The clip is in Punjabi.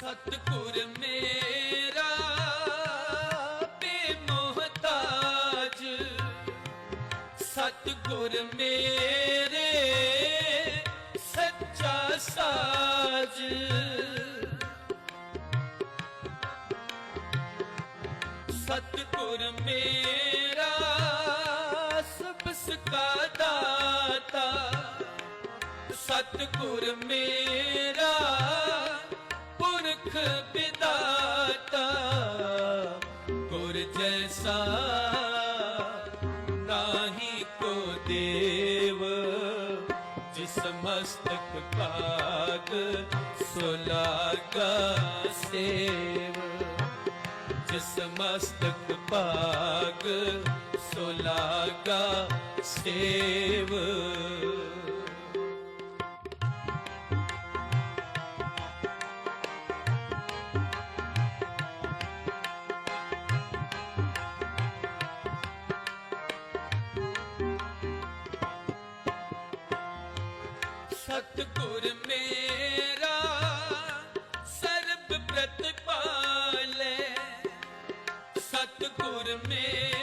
ਸਤਿਗੁਰ ਮੇਰਾ ਬੇਮੋਹਤਾਜ। ਸਤਿਗੁਰ ਮੇਰੇ ਸੱਚਾ ਸਾਜ। ਸਤਿਗੁਰ ਮੇਰਾ ਸਭ ਸਕਾ ਦਾਤਾ। ਸਤਿਗੁਰ ਮੇਰਾ ਵਿਦਾਤਾ ਗੁਰ ਜੈਸਾ ਨਾਹੀ ਕੋ ਦੇਵ ਜਿਸ ਮਸਤਕ ਕਾਗ ਸੁਲਾਗਾ ਸੇਵ ਜਿਸ ਮਸਤਕ ਭਾਗ ਸੁਲਾਗਾ ਸੇਵ ਸਤਿਗੁਰ ਮੇਰਾ ਸਰਬ ਪ੍ਰਤਿਪਾਲੇ ਸਤਿਗੁਰ ਮੇਰਾ